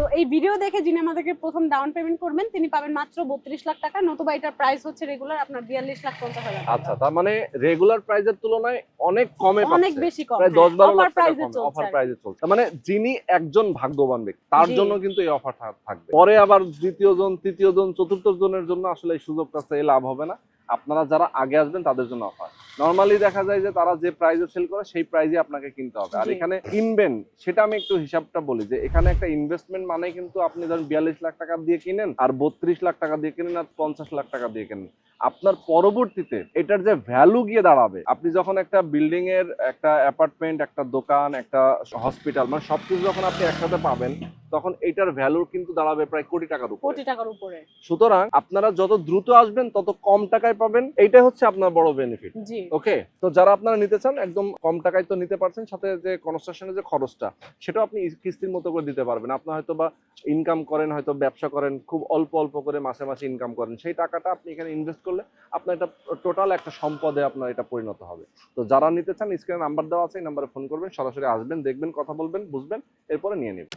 তো এই ভিডিও দেখে যিনি আমাদেরকে প্রথম ডাউন পেমেন্ট করবেন তিনি পাবেন মাত্র বত্রিশ লাখ টাকা। নতুবা এটার প্রাইস হচ্ছে রেগুলার আপনার বিয়াল্লিশ লাখ পঞ্চাশ হাজার আচ্ছা তার মানে রেগুলার প্রাইজের তুলনায় অনেক কমে অনেক বেশি কম প্রায় দশ বারো লাখ চলছে অফার প্রাইজে চলছে। মানে যিনি একজন ভাগ্যবান ব্যক্তি তার জন্য কিন্তু এই অফারটা থাকবে। পরে আবার দ্বিতীয় জন তৃতীয় জন চতুর্থ জনের জন্য আসলে এই সুযোগটা লাভ হবে না। আপনারা যারা আগে আসবেন তাদের জন্য অফার নর্মালি দেখা যায় যে তারা যে প্রাইজে সেল করে সেই প্রাইজে আপনাকে কিনতে হবে। আর এখানে কিনবেন সেটা আমি একটু হিসাবটা বলি যে এখানে একটা ইনভেস্টমেন্ট মানে কিন্তু আপনি ধরেন বিয়াল্লিশ লাখ টাকা দিয়ে কিনেন আর বত্রিশ লাখ টাকা দিয়ে কিনেন আর পঞ্চাশ লাখ টাকা দিয়ে কিনেন। আপনার পরবর্তীতে এটার যে ভ্যালু গিয়ে দাঁড়াবে আপনি যখন একটা বিল্ডিং এর একটা অ্যাপার্টমেন্ট একটা দোকান একটা হসপিটাল মানে সবকিছু যখন আপনি একসাথে পাবেন তখন এটার ভ্যালু কিন্তু দাঁড়াবে প্রায় কোটি টাকার উপরে। কোটি টাকার উপরে। সুতরাং আপনারা যত দ্রুত আসবেন তত কম টাকায় পাবেন। এইটাই হচ্ছে আপনার বড় বেনিফিট ওকে তো যারা আপনারা নিতে চান, একদম কম টাকায় তো নিতে পারছেন, সাথে যে কনস্ট্রাকশনের যে খরচটা, সেটাও আপনি কিস্তির মতো করে দিতে পারবেন। আপনার হয়তো বা ইনকাম করেন, হয়তো ব্যবসা করেন, খুব অল্প অল্প করে মাসে মাসে ইনকাম করেন, সেই টাকাটা আপনি এখানে ইনভেস্ট করলে আপনার এটা টোটাল একটা সম্পদে আপনার এটা পরিণত হবে। তো যারা নিতে চান স্ক্রিনে নাম্বার দেওয়া আছে, এই নাম্বারে ফোন করবেন, সরাসরি আসবেন, দেখবেন, কথা বলবেন, বুঝবেন, এরপরে নিয়ে নেবেন।